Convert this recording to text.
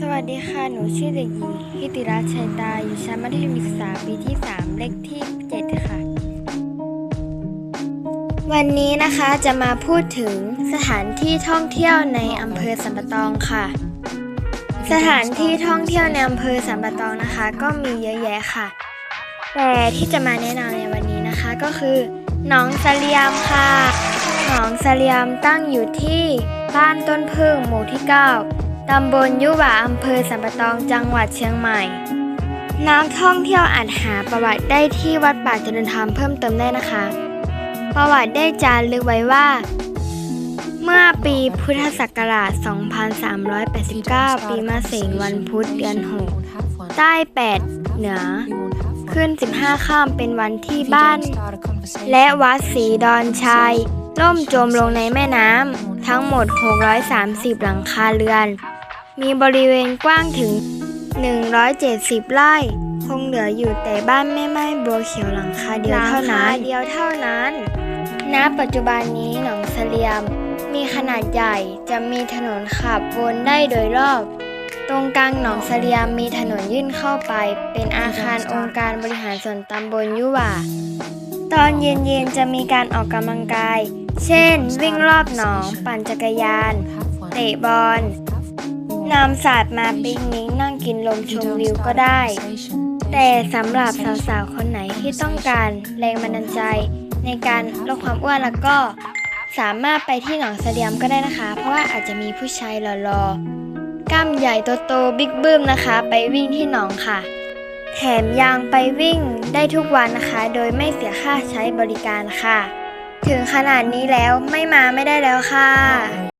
สวัสดีค่ะ หนูชื่อเด็กหญิงฮิติรัชชัยตา อยู่ชั้นมัธยมศึกษาปีที่ 3 เลขที่ 7 ค่ะ วันนี้นะคะจะมาพูดถึงสถานที่ท่องเที่ยวในอำเภอสัมปะตองค่ะ สถานที่ท่องเที่ยวในอำเภอสัมปะตองนะคะ ก็มีเยอะแยะค่ะ แต่ที่จะมาแนะนำในวันนี้นะคะก็คือหนองเลียมค่ะ หนองเลียมตั้งอยู่ที่บ้านต้นพึ่งหมู่ที่ 9 ตำบลยุหวาอำเภอสัมปะตองจังหวัดเชียงใหม่ นักท่องเที่ยวอาจหาประวัติได้ที่วัดป่าเจริญธรรมเพิ่มเติมได้นะคะ ประวัติได้จารึกไว้ว่า เมื่อปีพุทธศักราช 2389 ปีมะเสงวันพุธเดือน 6 ใต้ 8 เหนือ ขึ้น 15 ข้ามเป็นวันที่บ้าน และวัดศรีดอนชัยล่มจมลงในแม่น้ำทั้งหมด 630 หลังคาเรือน มีบริเวณกว้างถึง 170 ไร่ คงเหลืออยู่แต่บ้านแม่ไม้บัวเขียวหลังคาเดียวเท่านั้นเดียวเท่านั้น ณ ปัจจุบันนี้หนองเสลียม มีขนาดใหญ่จะมีถนนขับวนได้โดยรอบ ตรงกลางหนองเสลียมมีถนนยื่นเข้าไป เป็นอาคารองค์การบริหารส่วนตำบลยุหว่าตอนเย็นๆจะมีการออกกำลังกาย เช่น วิ่งรอบหนอง ปั่นจักรยาน เตะบอล นำศาสตร์มาปิกนิกนั่งกินลมชมวิวก็ได้ แต่สำหรับสาวๆ คนไหนที่ต้องการแรงบันดาลใจ ในการลดความอ้วนแล้วก็สามารถไปที่หนองเสลียมก็ได้นะคะ เพราะว่าอาจจะมีผู้ชายหล่อๆ กล้ามใหญ่โตๆบิ๊กบึ้มนะคะ ไปวิ่งที่หนองค่ะ แถมยังไปวิ่งได้ทุกวันนะคะ โดยไม่เสียค่าใช้บริการค่ะ ถึงขนาดนี้แล้วไม่มาไม่ได้แล้วค่ะ